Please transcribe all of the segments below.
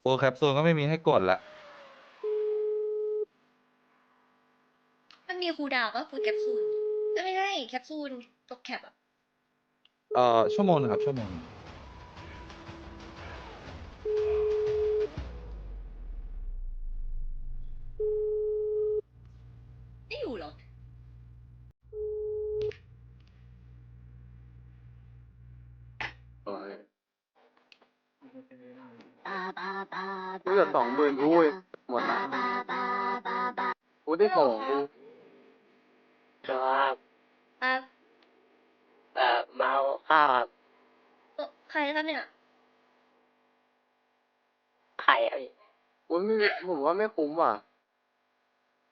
โปรแคปซูลก็ไม่มีให้กดละ มันมีคูลดาวน์ก็คือแคปซูลเอ้ยไม่ใช่แคปซูลตกแคปอะ เอ่อชั่วโมงหนึงครับชั่วโมงหนึ่ง ว่าไม่คุ้มว่ะ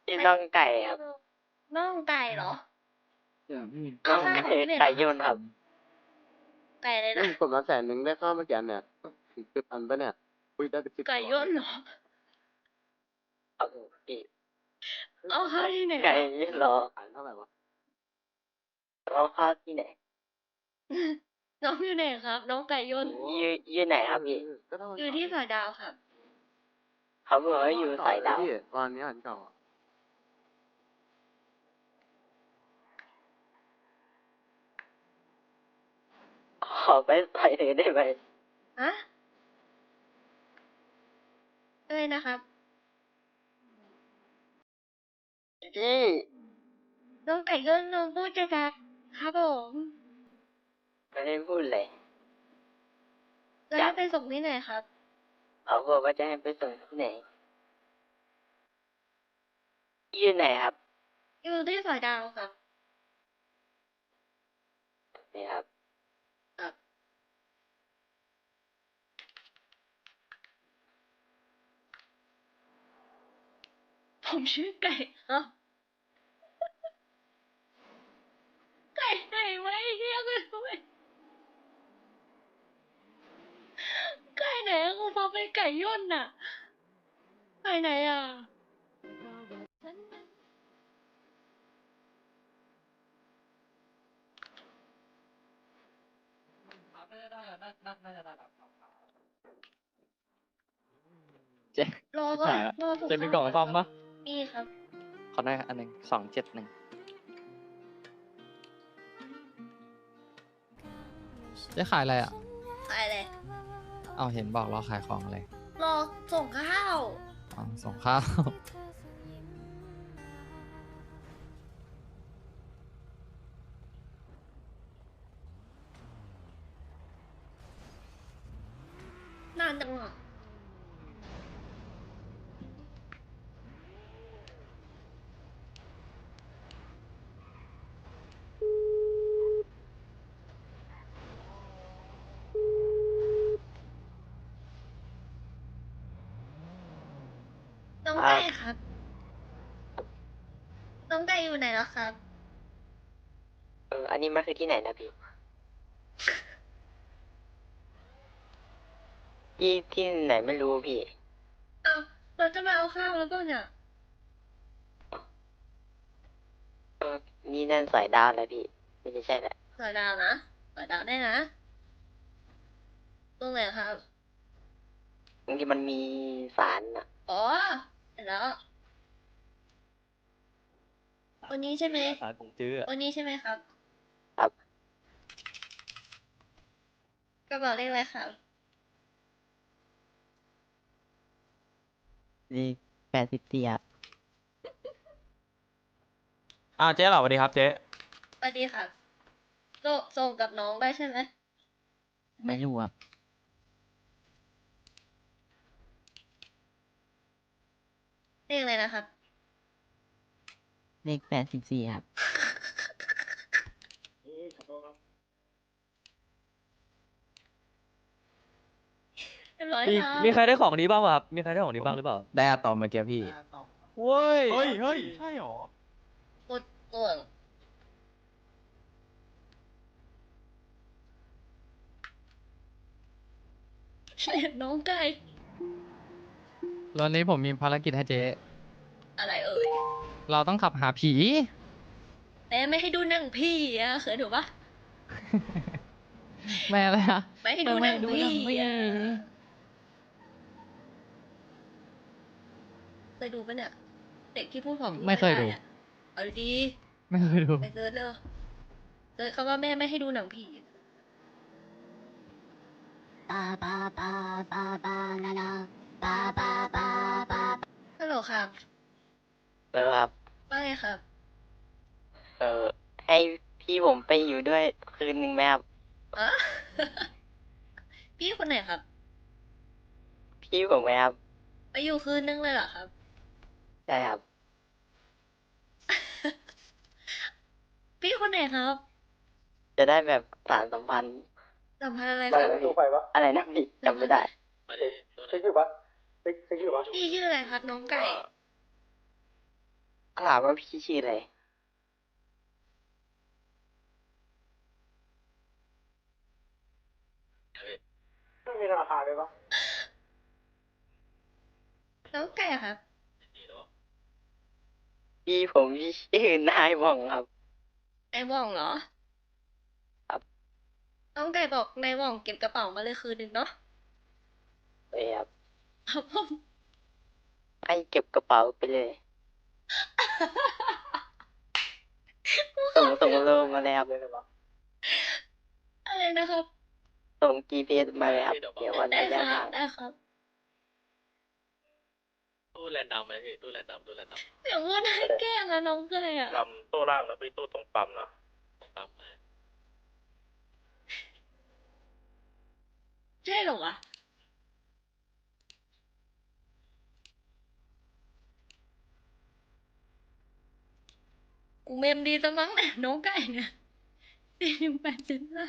ที่น่องไก่ครับน่องไก่เหรอน่องไก่ไก่ยุ่นครับ ไก่เลยนี่นะกดมาแสนหนึ่งได้ข้าวเมื่อกี้เนี่ยสิบอันปะเนี่ยคุยได้สิบไก่ย่นเหรอเอาพี่เอาเข้าที่ไหนไก่ยุ่นเหรอขายเท่าไหร่วะเอาข้าวที่ไหนน้องอยู่ไหนครับ น้องไก่ย่นอยู่อยู่ไหนครับพี่ก็เท่าอยู่ที่สายดาวครับ เขาบอกว่าอยู่สายดาวพี่ตอนนี้อันเก่าอะขอไปใส่เลยได้ไหมฮะเอ้ยนะครับพี่น้องไก่ย่นน้องพูดจะครับครับผมไม่ได้พูดเลยแล้วให้ไปส่งที่ไหนครับ เขาบอกว่าจะให้ไปส่งที่ไหน อยู่ไหนครับ อยู่ที่สายดาวครับนี่ครับ ผมชื่อไก่ครับ ไก่ไหนไว้เรียกเลยด้วยไก่ไหนกูฟัง เป็นไก่ย่นน่ะไก่ไหนอะเจ๊รอก่อนรอผมจะมีกล่องซ่อมปะมีครับ ขอได้อันหนึ่งสองเจ็ดหนึ่งเจ๊ขายอะไรอะไปเลย เอาเห็นบอกเราขายของอะไรรอส่งข้าวอ๋อส่งข้าว นานจังอะ น้องไก่ครับ น้องไก่อยู่ไหนแล้วครับ เออ อันนี้มันคือที่ไหนนะพี่ ที่ที่ไหนไม่รู้พี่ เอาเราจะมาเอาข้าวแล้วก็เนี่ย เออ นี่นั่นสายดาวแล้วพี่ ไม่ใช่แหละสายดาวนะสายดาวได้นะ ตรงไหนครับบางทีมันมีสารอะ อ๋อเห็น แล้ววันนี้ใช่ไหมสายผมจื้อวันนี้ใช่ไหมครับ ครับกระเป๋าเลขอะไรครับนี่แปดสิบสี่ครับอ้าวเจ๊เหรอสวัสดีครับเจ๊สวัสดีครับส่งส่งกับน้องได้ใช่ไหมไม่รู้ครับ เลขอะไรนะครับ เลขแปดสิบสี่ครับ เรียบร้อยมีครับมีใครได้ของดีบ้างวะครับ มีใครได้ของดีบ้างหรือเปล่าได้อะตอมเมื่อกี้พี่ เว้ย เฮ้ย เฮ้ย ใช่หรอ กดต่วงเสียงน้องไก่ วันนี้ผมมีภารกิจให้เจ๊ อะไรเอ่ยเราต้องขับหาผีแต่ไม่ให้ดูหนังพี่อะเคยถูกปะแม่อะไรอะไม่ให้ดูหนังพี่อะเคยดูปะเนี่ยเด็กที่พูดผมไม่เคยดูอะเอาดีไม่เคยดูๆไปเซิร์ชเลยเซิร์ชเขาว่าแม่ไม่ให้ดูหนังผี ฮัลโหลครับแล้วครับ ว่าไงครับ เออ ให้พี่ผมไปอยู่ด้วยคืนหนึ่งไหมครับอะพี่คนไหนครับ พี่ผมไหมครับ ไปอยู่คืนนึงเลยเหรอครับ ใช่ครับ พี่คนไหนครับจะได้แบบสารสัมพันธ์สัมพันธ์อะไรไปครับดูไปปะอะไรนะพี่จำไม่ได้เช็คอยู่ปะ เช็คเช็คอยู่ปะพี่ชื่ออะไรครับน้องไก่ถามว่าพี่ชื่ออะไรไม่มีธนาคารเลยปะน้องไก่อะครับ พี่ผมพี่ชื่อนายว่องครับนายว่องเหรอครับน้องไก่บอกนายว่องเก็บกระเป๋ามาเลยคืนนึงเนาะเอ้ยครับ ครับผมให้เก็บกระเป๋าไปเลย ส่งส่งโลมาแล้วอะไรนะครับ ส่ง GPS มาเลยครับเดี๋ยววันได้ระคยะรับทางได้ครับตู้แรนดอมไหมพี่ตู้แรนดอมตู้แรนดอมเสียงว่าน่าแกล้งอะน้องไก่อะปั๊มตู้ล่างแล้วพี่ตู้ตรงปั๊มเนาะปั๊มใช่เหรอวะ กูเมมดีซะมั้งเนี่ยน้องไก่เนี่ยสี่หนึ่งแปดเจ็ดห้า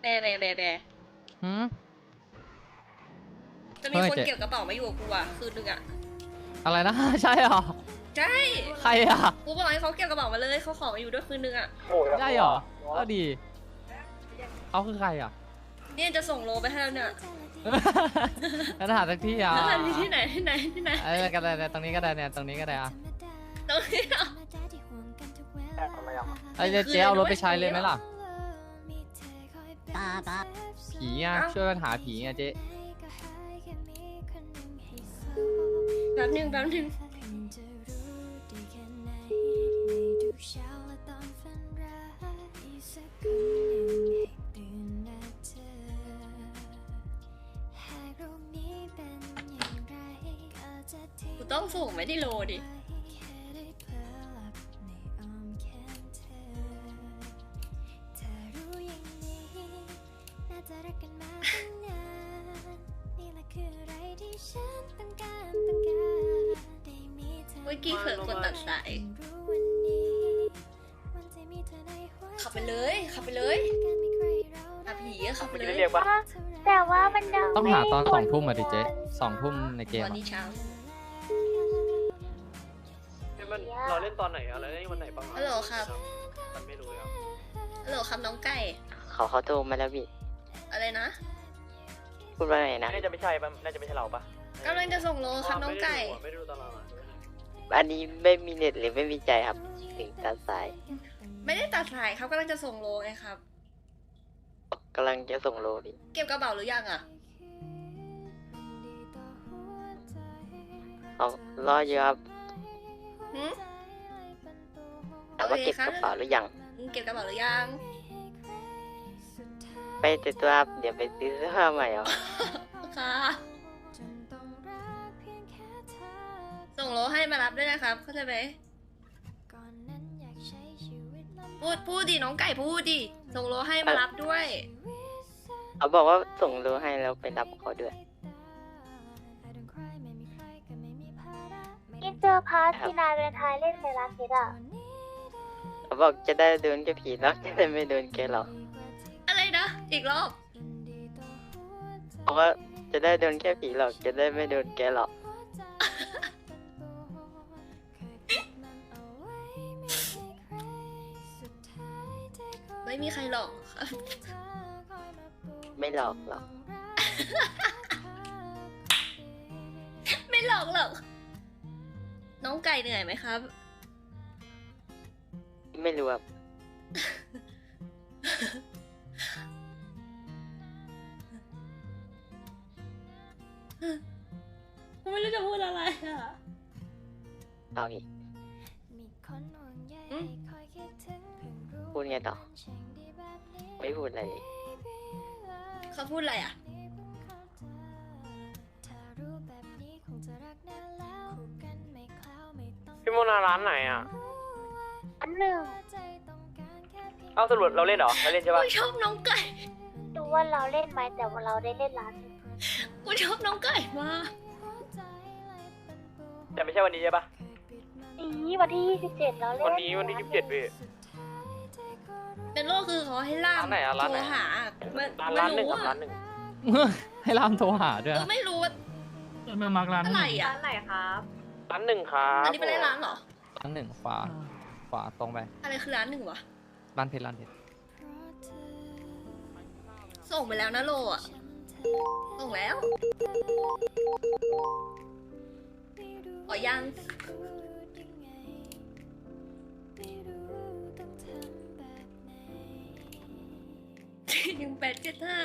แบแบแบแบหืมจะมีคนเฮ้ยเจ๊เก็บกระเป๋ามาอยู่กับกูอะคืนนึงอะ อะไรนะ ใช่เหรอ ใช่ ใครอะ กูบอกให้เขาเก็บกระเป๋ามาเลยเขาขอมาอยู่ด้วยคืนนึงอะใช่เหรอก็ดี เขาคือใครอะเนี่ยจะส่งโลไปให้แล้วเนี่ยแล้วหาสักที่อะแล้วมันที่ไหนที่ไหนที่ไหนเออก็ได้เนี่ยตรงนี้ก็ได้เนี่ยตรงนี้ก็ได้อะตรงนี้อะทำไมอะไอ้เจ๊เจ๊เอารถไปใช้เลยไหมล่ะผีอะเอ้าช่วยกันหาผีอะเจ๊แป๊บหนึงแป๊บหนึง ต้องส่งไหมที่โลดิเมื่อกี้เผลอกดตัดสายขับไปเลยขับไปเลยหาผีอะขับไปเลยเรียกปะแต่ว่ามันยังต้องหาตอนสองทุ่มอะดิเจ๊สองทุ่มในเกมตอนอะนี้เช้า เราเล่นตอนไหนอะเราเล่นวันไหนบ้างฮัลโหลครับ มันไม่รู้ครับฮัลโหลครับน้องไก่ เขาเขาโทรมาแล้วพี่อะไรนะพูดว่าไงนะ น่าจะไม่ใช่ปะน่าจะไม่ใช่เราปะกำลังจะส่งโลครับน้องไก่ ไม่ได้ดูตลอดอันนี้ไม่มีเน็ตหรือไม่มีใจครับ ถึงตัดสายไม่ได้ตัดสายครับกำลังจะส่งโลไงครับ กำลังจะส่งโลดิเก็บกระเป๋าหรือยังอะเขารออยู่ครับ หืม แต่ว่าโอเคเก็บครับกระเป๋าหรือยังมึงเก็บกระเป๋าหรือยัง ไปแต่ตัวครับเดี๋ยวไปซื้อเสื้อผ้าใหม่เอาค่ะ ส่งโลให้มารับด้วยนะครับ เข้าใจไหมพูดพูดดิน้องไก่พูดดิส่งโลให้มารับด้วย เขาบอกว่าส่งโลให้แล้วไปรับเขาด้วยอินเตอร์พาร์ทที่นายเวนไทยเล่นในร้านเพชรอะ เขาบอกจะได้โดนแค่ผีแล้วจะได้ไม่โดนแกหรอกอะไรนะ อีกรอบเพราะว่าจะได้โดนแค่ผีหรอกจะได้ไม่โดนแกหรอก ไม่มีใครหลอกครับไม่หลอกหรอก ไม่หลอกหรอก น้องไก่เหนื่อยไหมครับ ไม่รู้ครับไม่รู้จะพูดอะไรอะเอาอีกอืมพูดไงต่อ ไม่พูดอะไรเลยเขาพูดอะไรอะพี่โมนาร้านไหนอะ อันหนึ่งเอาสรุปเราเล่นเหรอเราเล่นใช่ปะกูชอบน้องไก่ ดูว่าเราเล่นไหมแต่ว่าเราได้เล่นร้านหนึ่งกูชอบน้องไก่มากแต่ไม่ใช่วันนี้ใช่ปะนี้วันที่ 27เราเล่นวันนี้วันที่ยี่สิบเจ็ดพี่ เป็นโลกคือเขาให้ล่ามร้านไหนอะร้านไหน โทรหาไม่ร้านไม่ร้านหนึ่งรู้กับอะร้านหนึ่งให้รามโทรหาด้วยเออไม่รู้ว่าเมืองมาร์กร้านอะไรอะร้านหนึ่งครับอันนี้เป็นร้านเหรอ ร้านหนึ่งขวาข วาตรงไปอะไรคือร้านหนึ่งวะ ร้านเพชรร้านเพชรส่งไปแล้วนะโลอะ ส่งแล้วอ๋อยัง หนึ่งแปดเจ็ดห้า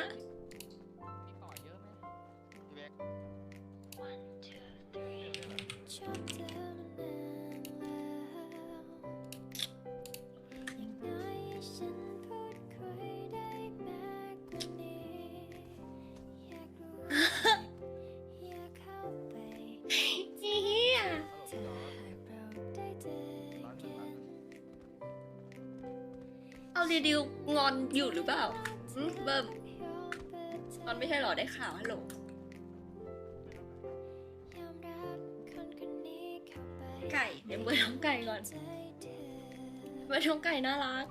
เอาดีดิวงอนอยู่หรือเปล่าหึเบิ้มงอนไม่ใช่เหรอได้ข่าวฮัลโหลไก่เดี๋ยวเบอร์น้องไก่ก่อนเบอร์น้องไก่น่ารัก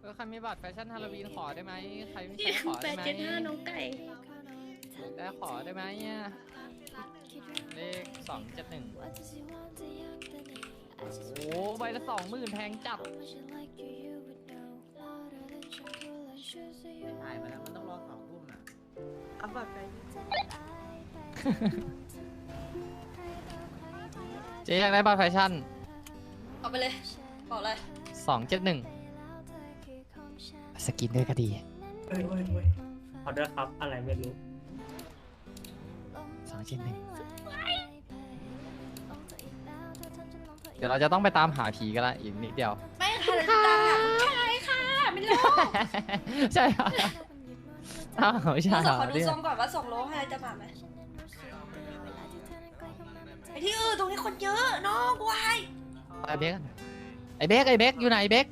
เออใครมีบัตรแฟชั่นฮาโลวีนขอได้ไหมใครไม่ที่ใช่ขอแปได้ดไหมเจ็ดห้าน้องไก่ได้ขอได้ไหมเนี่ยเลขสองเจ็ดหนึ่งโอ้โหใบละสองหมื่นแพงจัด ถ่ายมาแล้วมันต้องรอสองทุ่มอะเอาบัตรไปเจ๊อยากได้บัตรแฟชั่นเอาไปเลยบอกเลยสองเจ็ดหนึ่งสกินด้วยก็ดีเฮ้ยเฮ้ยเฮ้ยขอด้วยครับอะไรไม่รู้สองเจ็ดหนึ่งเดี๋ยวเราจะต้องไปตามหาผีกันละอีกนิดเดียว ไม่ค่ะเราจะตามหา ผู้ชายค่ะไม่รู้ใช่เหรออ้าวไม่ใช่ดูเหสรองอขอดูเนี่ยทรงก่อนว่าส่งโลให้จะมาไหมไอที่เออตรงนี้คนเยอะน้องวายไอเบกอะไอเบกไอเบกอยู่ไหนไอ้เบก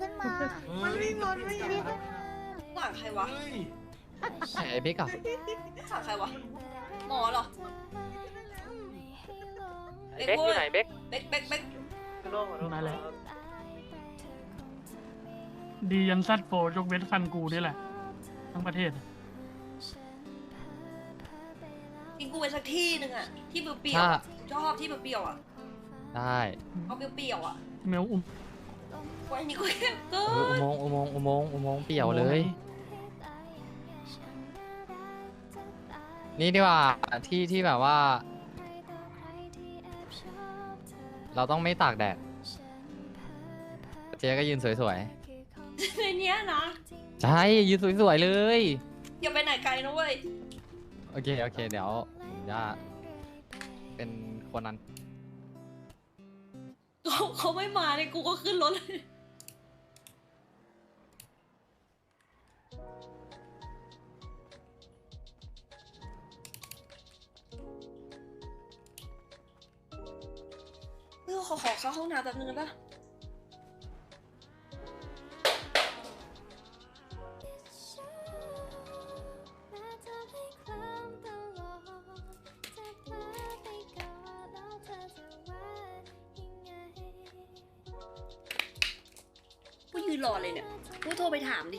ขึ้นมามันวิ่งรถไม่หยุดหลังใครวะไหนไอเบกอะหลังใครวะ หมอเหรอ เบ็กอยู่ไหนเบ็กเบ็กเบ็กเบ็กมาแล้วดียันซัดโฟยกเว้นฟันกูนี่แหละ ทั้งประเทศกินกูไปสักที่หนึ่งอะที่เปรี้ยวถ้าๆอะชอบที่เปรี้ยวๆอะได้เอาเปรี้ยวๆอะเมลอุ้ม วันนี้กูแค่เกิเอออุนโมงค์อุโมงค์อุโมงค์อุโมงค์เปี่ยวเลย นี่ดีกว่าที่ที่แบบว่า เราต้องไม่ตากแดด เจ๊ก็ยืนสวยในเนี้ยนะๆ ใช่ยืนสวยๆเลย อย่าไปไหนไกลนะเว้ยโอเค โอเค เดี๋ยวผมจะเป็นคนนั้น เขาเขาไม่มาเนี่ยกูก็ขึ้นรถเลย เออขอขอเข้าห้องน้ำแป๊บนึงได้ปะนรอเลยเนี่ยกูโทรไปถามดิ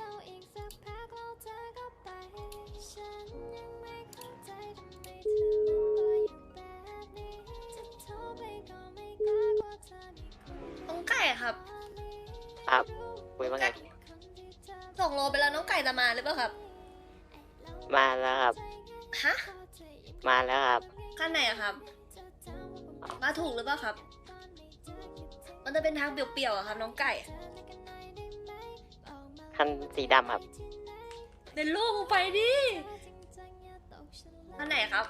ไก่จะมาหรือเปล่าครับ มาแล้วครับ ฮะ มาแล้วครับขั้นไหนอะครับ มาถูกหรือเปล่าครับ มันจะเป็นทางเปลี่ยวๆอะครับ น้องไก่ คันสีดำครับเป็นลูกไปดิขั้นไหนครับ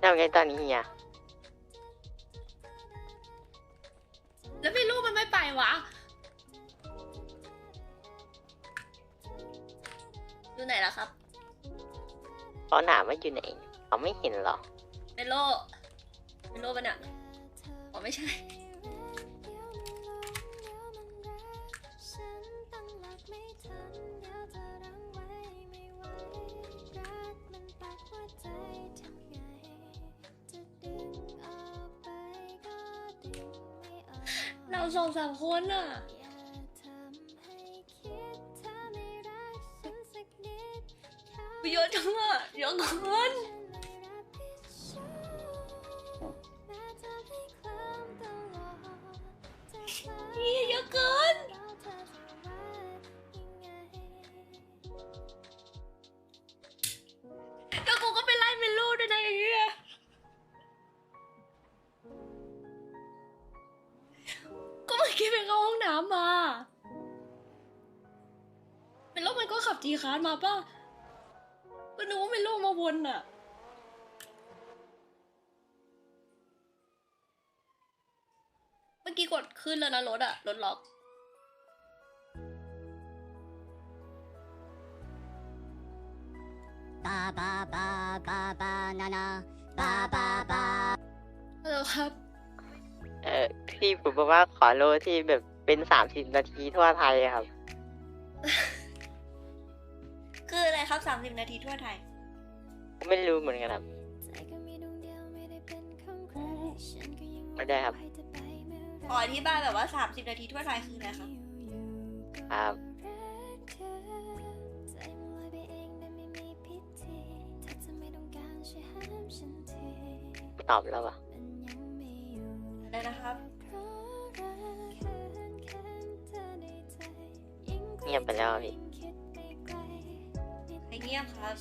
แล้วไงตอนนี้เฮียแล้วเป็นลูกมันไม่ไปวะ อยู่ไหนล่ะครับเขาถามว่าอยู่ไหนเขาไม่เห็นเหรอเป็นโลเป็นโลปะเนี่ยอ๋อไม่ใช่เราสองสามคนอะ เยอะจังอะเยอะเกินนี่เยอะเกินแล้วกูก็ไปไล่เมนลูด้วยนะไอ้เหี้ยก็เมื่อกี้ไปเข้าห้องน้ำมาเป็นโรคมันก็ขับจีคาร์มาป่ะ ขึ้นแล้วนะรถอะรถล็อก ba ba ba ba ba na na ba ba ba ฮัลโหลครับ เออพี่ผมบอกว่าขอโลที่แบบเป็นสามสิบนาทีทั่วไทยอะครับ คืออะไรครับสามสิบนาทีทั่วไทย ไม่รู้เหมือนกันครับ ไม่ได้ครับ ขออธิบายแบบว่าสามสิบนาทีทั่วไทยคืออะไรครับครับตอบแล้วอะอะไรนะครับ เงียบไปแล้วอะพี่ใครเงียบครับ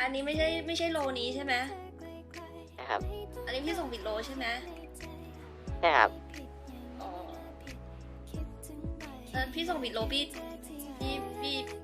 อันนี้ไม่ใช่ไม่ใช่โลนี้ใช่ไหมนะครับ อันนี้พี่ส่งผิดโลใช่ไหมใช่ครับอ๋อแล้วพี่ส่งผิดโลพี่พี่พี่พี่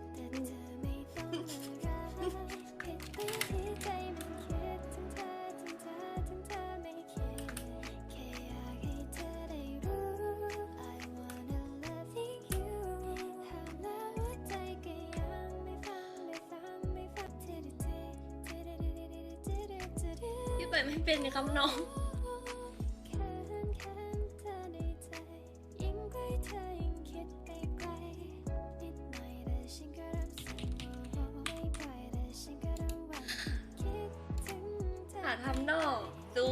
ทำนอกดู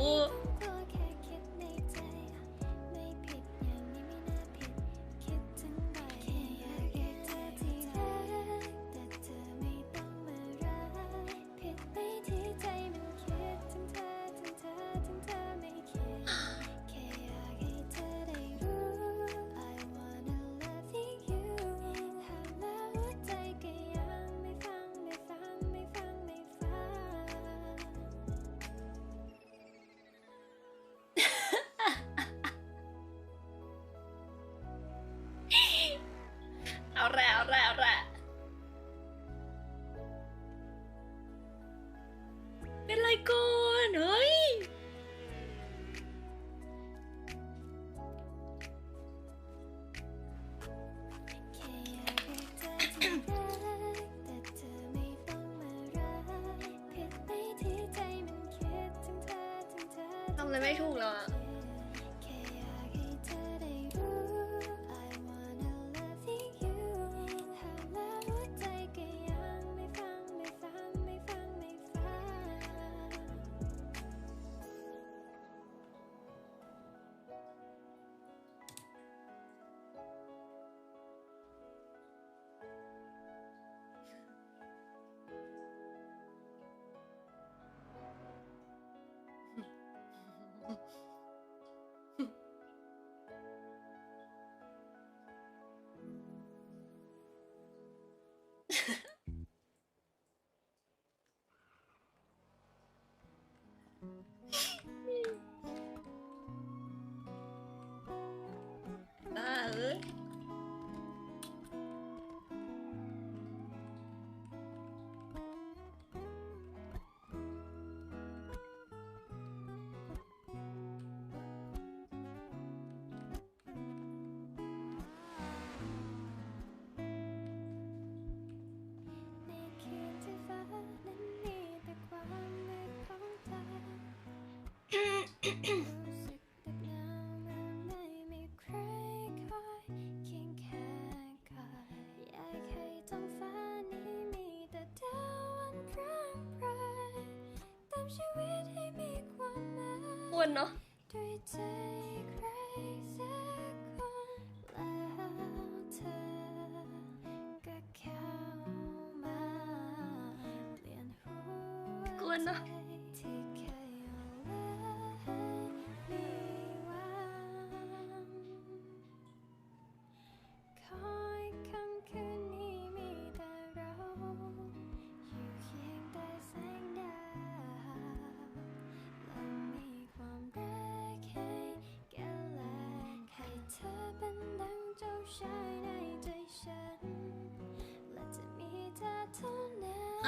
Mm-hmm.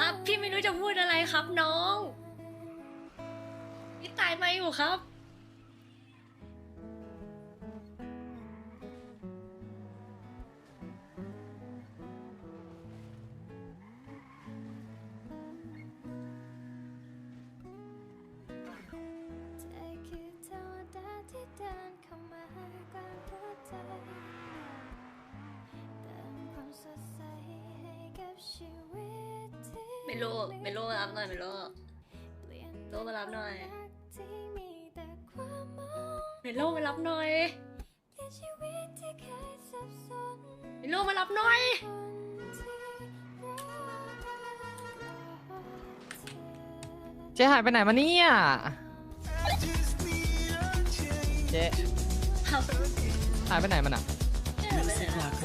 ครับ พี่ไม่รู้จะพูดอะไรครับน้องพี่ตายมาอยู่ครับเธอคือเทวดาที่เดินเข้ามากลางหัวใจเติมความสดใสให้กับชีวิต ที่ไม่รู้ไม่รู้มารับหน่อยไม่รู้เปลี่ยนโลมารับหน่อยรักที่มีแต่ความมองไม่โลมารับหน่อยเปลี่ยนชีวิตที่เคยสับสนไม่โลมารับหน่อยคนที่รักรอเธอเจ๊หายไปไหนมาเนี่ยเจ๊ครับหายไปไหนมันอะ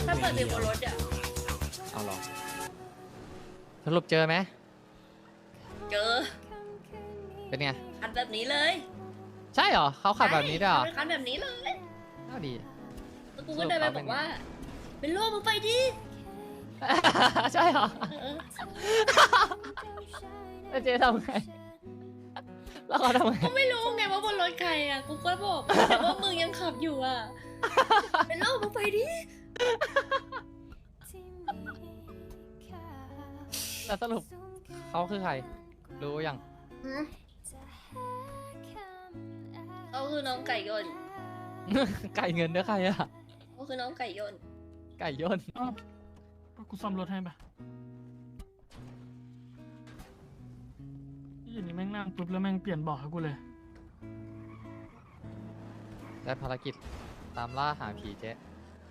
ถ้าเปิดเพลงบนรถอะเอาหรอ สรุปเจอไหมเจอเป็นไงคันแบบนี้เลยใช่เหรอเขาขับแบบนี้ด้วยเหรอใช่คันแบบนี้เลยน่าดีแล้วกูก็เดินไปบอกว่า เป็นโลมึงไปดิใช่เหรอเออแล้วเจ๊ทำไงแล้วเขาทำไงก็ไม่รู้ไงว่าบนรถใครอะกูก็บอกแต่ว่ามึงยังขับอยู่อะเป็นโลมึงไปดิ แล้วสรุปเขาคือใคร รู้ยังเขาคือน้องไก่ยนต์ไก่เงินด้วยใครอะเขาคือน้องไก่ยนต์ไก่ย่นอ้าวกูซ่อมรถให้ปะยี่นี่แม่งนั่งปุ๊บแล้วแม่งเปลี่ยนเบอกให้กูเลยได้ภารกิจตามล่าหาผีเจ๊